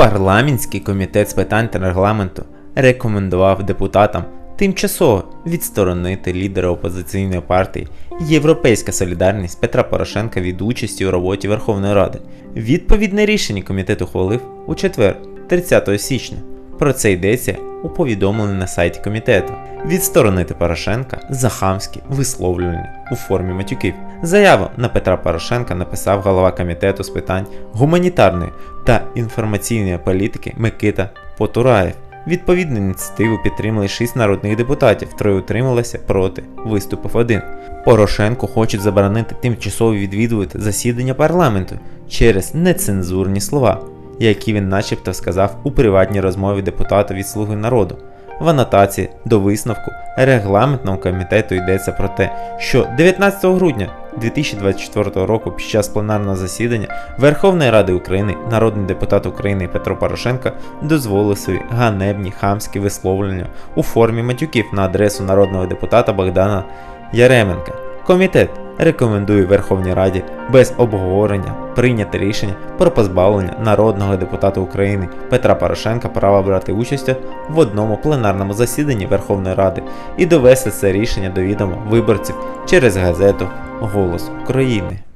Парламентський комітет з питань та регламенту рекомендував депутатам тимчасово відсторонити лідера опозиційної партії Європейська Солідарність Петра Порошенка від участі у роботі Верховної Ради. Відповідне рішення комітет ухвалив у четвер, 30 січня. Про це йдеться у повідомленні на сайті комітету. Відсторонити Порошенка за хамські висловлювання у формі матюків. Заяву на Петра Порошенка написав голова комітету з питань гуманітарної та інформаційної політики Микита Потураєв. Відповідну ініціативу підтримали 6 народних депутатів, троє утрималися проти, виступив один. Порошенко хочуть заборонити тимчасово відвідувати засідання парламенту через нецензурні слова, які він начебто сказав у приватній розмові депутата від Слуги народу. В анотації до висновку регламентного комітету йдеться про те, що 19 грудня 2024 року під час пленарного засідання Верховної Ради України народний депутат України Петро Порошенко дозволив свої ганебні хамські висловлення у формі матюків на адресу народного депутата Богдана Яременка. Комітет рекомендує Верховній Раді без обговорення прийняти рішення про позбавлення народного депутата України Петра Порошенка права брати участь в одному пленарному засіданні Верховної Ради і довести це рішення до відома виборців через газету Голос України.